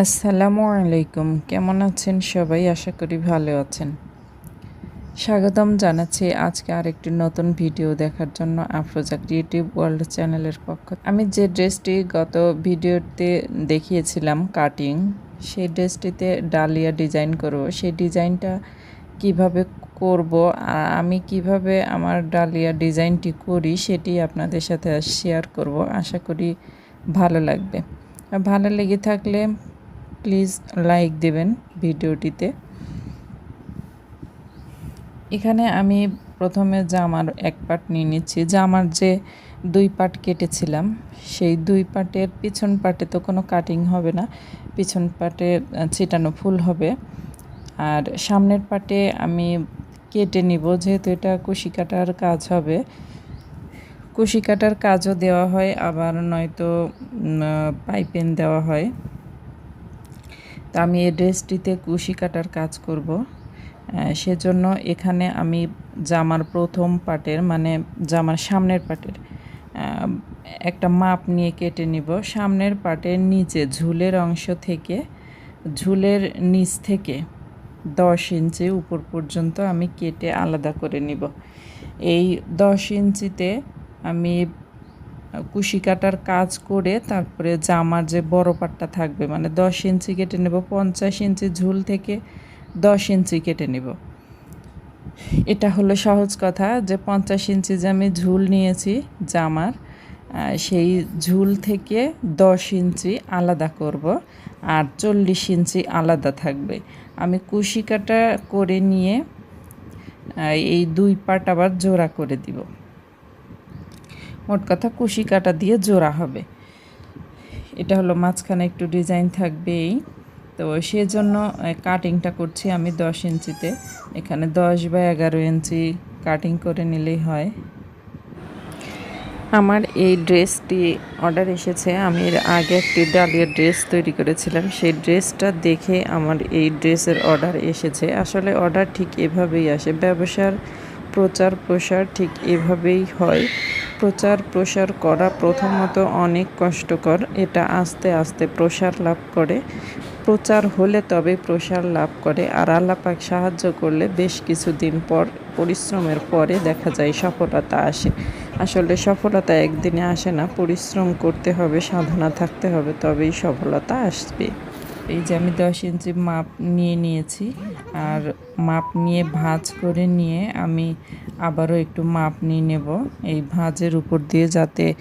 আসসালামু আলাইকুম। কেমন আছেন সবাই? আশা করি ভালো আছেন। স্বাগতম জানাচ্ছি আজকে আরেকটি নতুন ভিডিও দেখার জন্য আফরোজা ক্রিয়েটিভ ওয়ার্ল্ড চ্যানেলের পক্ষ আমি যে ড্রেসটি গত ভিডিওতে দেখিয়েছিলাম, কাটিং, সেই ড্রেসটিতে ডালিয়া ডিজাইন করব। সেই ডিজাইনটা কীভাবে করব আর আমি কীভাবে আমার ডালিয়া ডিজাইনটি করি, সেটি আপনাদের সাথে শেয়ার করব। আশা করি ভালো লাগবে। ভালো লেগে থাকলে প্লিজ লাইক দেবেন ভিডিওটিতে। এখানে আমি প্রথমে জামার এক পাট নিয়ে নিচ্ছি জামার যে দুই পাট কেটেছিলাম, সেই দুই পাটের পিছন পাটে তো কোনো কাটিং হবে না, পিছন পাটে ছিটানো ফুল হবে। আর সামনের পাটে আমি কেটে নিব, যেহেতু এটা কুশি কাটার কাজ হবে। কুশি কাটার কাজও দেওয়া হয়, আবার নয়তো পাইপেন দেওয়া হয়। তা আমি এই ড্রেসটিতে কুশি কাটার কাজ করব। সেজন্য এখানে আমি জামার প্রথম পাটের মানে জামার সামনের পাটের একটা মাপ নিয়ে কেটে নিব। সামনের পাটের নিচে ঝুলের অংশ থেকে, ঝুলের নিচ থেকে দশ ইঞ্চি উপর পর্যন্ত আমি কেটে আলাদা করে নিব। এই দশ ইঞ্চিতে আমি কুশি কাটার কাজ করে তারপরে জামার যে বড় পাটটা থাকবে মানে দশ ইঞ্চি কেটে নেব, পঞ্চাশ ইঞ্চি ঝুল থেকে দশ ইঞ্চি কেটে নেব। এটা হলো সহজ কথা যে পঞ্চাশ ইঞ্চি যে আমি ঝুল নিয়েছি জামার সেই ঝুল থেকে দশ ইঞ্চি আলাদা করব আর চল্লিশ ইঞ্চি আলাদা থাকবে। আমি কুশি কাটা করে নিয়ে এই দুই পাট আবার জোড়া করে দিব। মোট কথা কুশি কাটা দিয়ে জোড়া হবে। এটা হলো মাঝখানে একটু ডিজাইন থাকবেই তো সেজন্য কাটিংটা করছি আমি দশ ইঞ্চিতে। এখানে দশ বা এগারো ইঞ্চি কাটিং করে নিলেই হয়। আমার এই ড্রেসটি অর্ডার এসেছে। আমি এর আগে একটি ডালিয়া ড্রেস তৈরি করেছিলাম। সেই ড্রেসটা দেখে আমার এই ড্রেসের অর্ডার এসেছে। আসলে অর্ডার ঠিক এভাবেই আসে। ব্যবসার প্রচার প্রসার ঠিক এভাবেই হয়। প্রচার প্রসার করা প্রথমত অনেক কষ্টকর। এটা আস্তে আস্তে প্রসার লাভ করে। প্রচার হলে তবে প্রসার লাভ করে। আর আল্লাপাক সাহায্য করলে বেশ কিছুদিন পর, পরিশ্রমের পরে দেখা যায় সফলতা আসে। আসলে সফলতা একদিনে আসে না, পরিশ্রম করতে হবে, সাধনা থাকতে হবে, তবেই সফলতা আসবে। এই যে আমি দশ ইঞ্চি মাপ নিয়ে নিয়েছি। আর মাপ নিয়ে ভাঁজ করে নিয়ে আমি আবারও একটু মাপ নিয়ে নেব। এই ভাঁজের উপর দিয়ে যাতে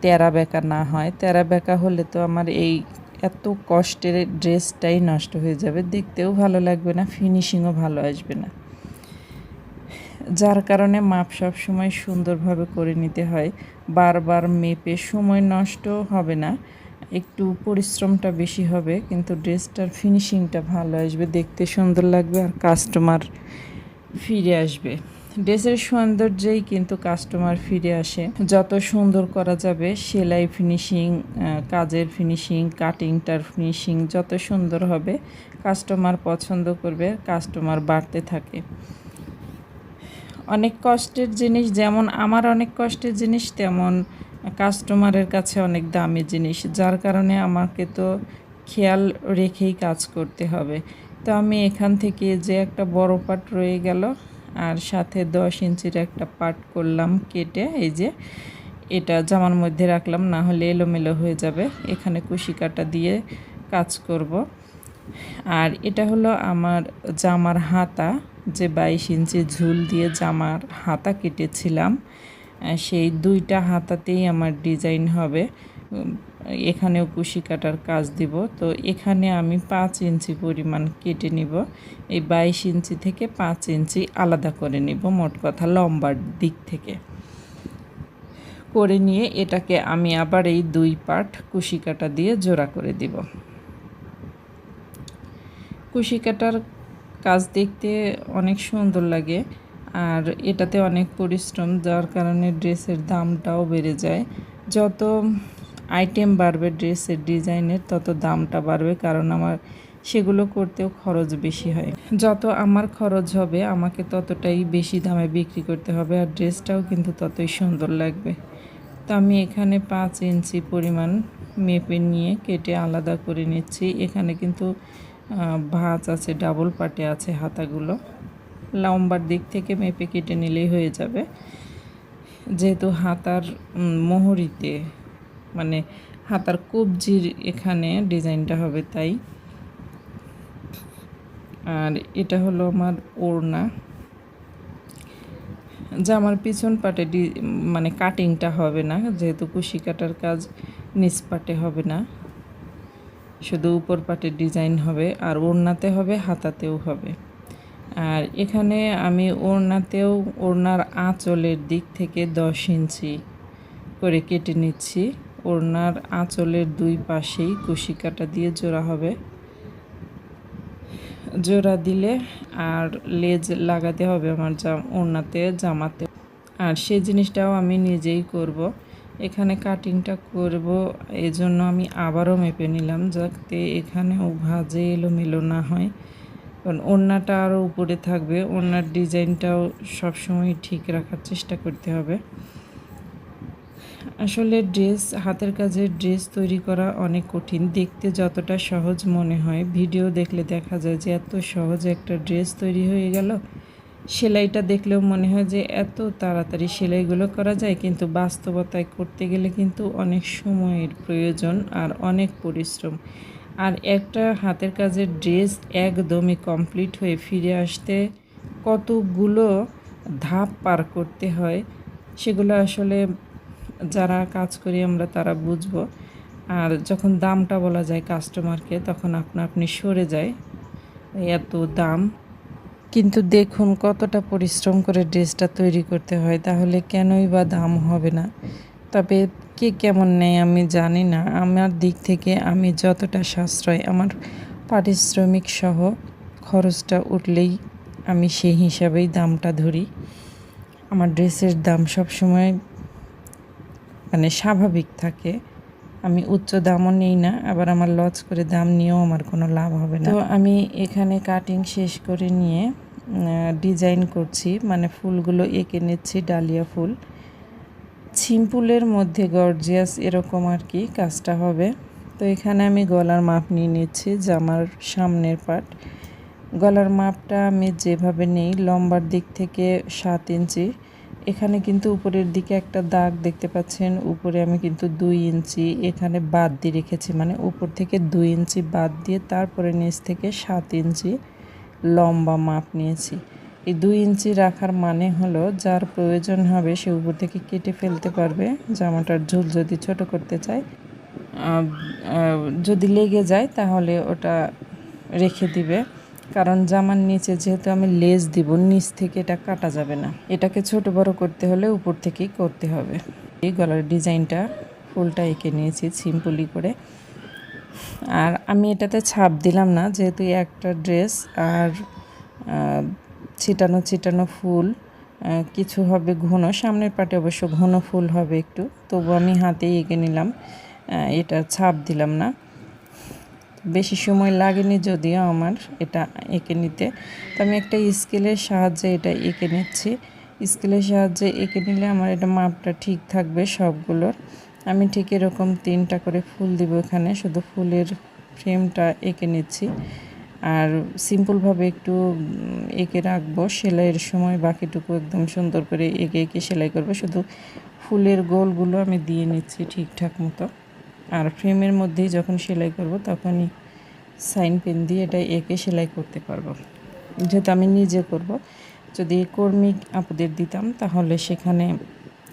তেরা বেঁকা না হয়। তেরা বেঁকা হলে তো আমার এই এত কষ্টের ড্রেসটাই নষ্ট হয়ে যাবে। দেখতেও ভালো লাগবে না, ফিনিশিংও ভালো আসবে না। যার কারণে মাপ সব সময় সুন্দরভাবে করে নিতে হয়। বারবার মেপে সময় নষ্ট হবে না। একটু পরিশ্রমটা বেশি হবে, কিন্তু ড্রেসটার ফিনিশিংটা ভালো আসবে, দেখতে সুন্দর লাগবে আর কাস্টমার ফিরে আসবে। ড্রেসের সৌন্দর্যেই কিন্তু কাস্টমার ফিরে আসে। যত সুন্দর করা যাবে, সেলাই ফিনিশিং কাজের ফিনিশিং কাটিংটার ফিনিশিং যত সুন্দর হবে কাস্টমার পছন্দ করবে কাস্টমার বাড়তে থাকে। অনেক কষ্টের জিনিস, যেমন আমার অনেক কষ্টের জিনিস, তেমন কাস্টমারের কাছে অনেক দামি জিনিস, যার কারণে আমাকে তো খেয়াল রেখেই কাজ করতে হবে। তো আমি এখান থেকে যে একটা বড় পাট রয়ে গেল, আর সাথে দশ ইঞ্চির একটা পাট করলাম কেটে, এই যে এটা জামার মধ্যে রাখলাম, না হলে এলোমেলো হয়ে যাবে। এখানে কুশি কাটা দিয়ে কাজ করব। আর এটা হলো আমার জামার হাতা, যে বাইশ ইঞ্চি ঝুল দিয়ে জামার হাতা কেটেছিলাম। সেই দুইটা হাতাতেই আমার ডিজাইন হবে। এখানেও কুশি কাটার কাজ দিব। তো এখানে আমি পাঁচ ইঞ্চি পরিমাণ কেটে নিব। এই বাইশ ইঞ্চি থেকে পাঁচ ইঞ্চি আলাদা করে নিব, মোট কথা লম্বার দিক থেকে। করে নিয়ে এটাকে আমি আবার এই দুই পার্ট কুশি কাটা দিয়ে জোড়া করে দিব। কুশি কাটার কাজ দেখতে অনেক সুন্দর লাগে। আর এটাতে অনেক পরিশ্রম, যার কারণে ড্রেসের দামটাও বেড়ে যায়। যত আইটেম বাড়বে ড্রেসের ডিজাইনের, তত দামটা বাড়বে, কারণ আমার সেগুলো করতেও খরচ বেশি হয়। যত আমার খরচ হবে, আমাকে ততটাই বেশি দামে বিক্রি করতে হবে, আর ড্রেসটাও কিন্তু ততই সুন্দর লাগবে। তো আমি এখানে পাঁচ ইঞ্চি পরিমাণ মেপে নিয়ে কেটে আলাদা করে নিচ্ছি। এখানে কিন্তু ভাঁজ আছে ডাবল পাটে আছে হাতাগুলো। লম্বার দিক থেকে মেপে কেটে নিলেই হয়ে যাবে। যেহেতু হাতার মোহরিতে মানে হাতার কবজির এখানে ডিজাইনটা হবে তাই। আর এটা হলো আমার ওড়না। জামার পিছন পাটে মানে কাটিংটা হবে না, যেহেতু কুশি কাটার কাজ নিচ পাটে হবে না। শুধু উপর পাটে ডিজাইন হবে, আর ওড়নাতে হবে, হাতাতেও হবে। আর এখানে আমি ওড়নাতেও ওড়নার আঁচলের দিক থেকে দশ ইঞ্চি করে কেটে নিচ্ছি। ওড়নার আঁচলের দুই পাশেই কুশি কাটা দিয়ে জোড়া হবে। জোড়া দিলে আর লেজ লাগাতে হবে আমার জাম, ওড়নাতে, জামাতে। আর সেই জিনিসটাও আমি নিজেই করব। এখানে কাটিংটা করব, এজন্য আমি আবারও মেপে নিলাম যাতে এখানেও ভাজে এলোমেলো না হয়। কারণ ওড়নাটা আরও উপরে থাকবে, ওড়নার ডিজাইনটাও সবসময় ঠিক রাখার চেষ্টা করতে হবে। আসলে ড্রেস, হাতের কাজের ড্রেস তৈরি করা অনেক কঠিন। দেখতে যতটা সহজ মনে হয়, ভিডিও দেখলে দেখা যায় যে এত সহজে একটা ড্রেস তৈরি হয়ে গেল। সেলাইটা দেখলেও মনে হয় যে এত তাড়াতাড়ি সেলাইগুলো করা যায়, কিন্তু বাস্তবতায় করতে গেলে কিন্তু অনেক সময়ের প্রয়োজন আর অনেক পরিশ্রম। আর একটা হাতের কাজের ড্রেস একদমই কমপ্লিট হয়ে ফিরে আসতে কতগুলো ধাপ পার করতে হয়, সেগুলো আসলে যারা কাজ করি আমরা তারা বুঝব। আর যখন দামটা বলা যায় কাস্টমারকে তখন আপনা আপনি সরে যায় এত দাম। কিন্তু দেখুন কতটা পরিশ্রম করে ড্রেসটা তৈরি করতে হয়, তাহলে কেনই বা দাম হবে না। তবে কে কেমন নেয় আমি জানি না। আমার দিক থেকে আমি যতটা সাশ্রয়, আমার পারিশ্রমিক সহ খরচটা উঠলেই আমি সেই হিসাবেই দামটা ধরি। আমার ড্রেসের দাম সব সময় মানে স্বাভাবিক থাকে। আমি উচ্চ দামও নিই না, আবার আমার লজ করে দাম নিয়েও আমার কোনো লাভ হবে না। তো আমি এখানে কাটিং শেষ করে নিয়ে ডিজাইন করছি মানে ফুলগুলো এঁকে নিচ্ছি, ডালিয়া ফুল। সিম্পুলের মধ্যে গর্জিয়াস এরকম আর কি কাজটা হবে। তো এখানে আমি গলার মাপ নিয়ে নিচ্ছি জামার সামনের পাট গলার মাপটা আমি যেভাবে নেই, লম্বার দিক থেকে সাত ইঞ্চি। এখানে কিন্তু উপরের দিকে একটা দাগ দেখতে পাচ্ছেন, উপরে আমি কিন্তু দুই ইঞ্চি। এখানে বাদ দিয়ে রেখেছি মানে উপর থেকে দুই ইঞ্চি বাদ দিয়ে তারপরে নিচ থেকে সাত ইঞ্চি লম্বা মাপ নিয়েছি। এই দুই ইঞ্চি রাখার মানে হলো, যার প্রয়োজন হবে সে উপর থেকে কেটে ফেলতে পারবে। জামাটার ঝুল যদি ছোট করতে চায় যদি লেগে যায় তাহলে ওটা রেখে দিবে। কারণ জামার নিচে যেহেতু আমি লেজ দিব, নিচ থেকে এটা কাটা যাবে না। এটাকে ছোট বড় করতে হলে উপর থেকেই করতে হবে। এই গলার ডিজাইনটা ফুলটা এঁকে নিয়েছি সিম্পলি করে। আর আমি এটাতে ছাপ দিলাম না, যেহেতু একটা ড্রেস, আর ছিটানো ছিটানো ফুল কিছু হবে ঘন, সামনের পাটে অবশ্য ঘন ফুল হবে একটু, তবু আমি হাতেই এঁকে নিলাম এটা ছাপ দিলাম না। বেশি সময় লাগেনি যদিও আমার এটা এঁকে নিতে, তো আমি একটা স্কেলের সাহায্যে এটা এঁকে নিচ্ছি। স্কেলের সাহায্যে এঁকে নিলে আমার এটা মাপটা ঠিক থাকবে সবগুলোর। আমি ঠিক এরকম তিনটা করে ফুল দিব এখানে, শুধু ফুলের ফ্রেমটা এঁকে নিচ্ছি। আর সিম্পলভাবে একটু এঁকে রাখব। সেলাইয়ের সময় বাকিটুকু একদম সুন্দর করে এঁকে এঁকে সেলাই করব। শুধু ফুলের গোলগুলো আমি দিয়ে নিচ্ছি ঠিকঠাক মতো। আর ফ্রেমের মধ্যেই যখন সেলাই করব তখনই সাইন পেন দিয়ে এটা এঁকে সেলাই করতে পারব। যেহেতু আমি নিজে করব, যদি কর্মী আপুদের দিতাম তাহলে সেখানে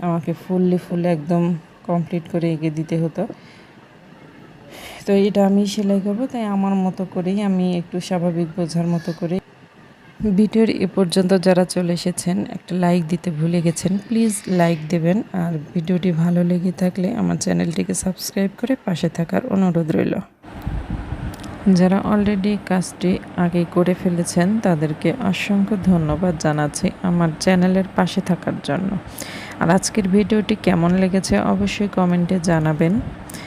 আমাকে ফুললি ফুল একদম কমপ্লিট করে এঁকে দিতে হতো। তো এটা আমি সেলাই করব, তাই আমার মতো করেই আমি একটু স্বাভাবিক বোঝার মতো করে ভিডিওর এ পর্যন্ত যারা চলে এসেছেন, একটা লাইক দিতে ভুলে গেছেন প্লিজ লাইক দেবেন। আর ভিডিওটি ভালো লেগে থাকলে আমার চ্যানেলটিকে সাবস্ক্রাইব করে পাশে থাকার অনুরোধ রইল। যারা অলরেডি কাজটি আগে করে ফেলেছেন, তাদেরকে অসংখ্য ধন্যবাদ জানাচ্ছি আমার চ্যানেলের পাশে থাকার জন্য। আর আজকের ভিডিওটি কেমন লেগেছে অবশ্যই কমেন্টে জানাবেন।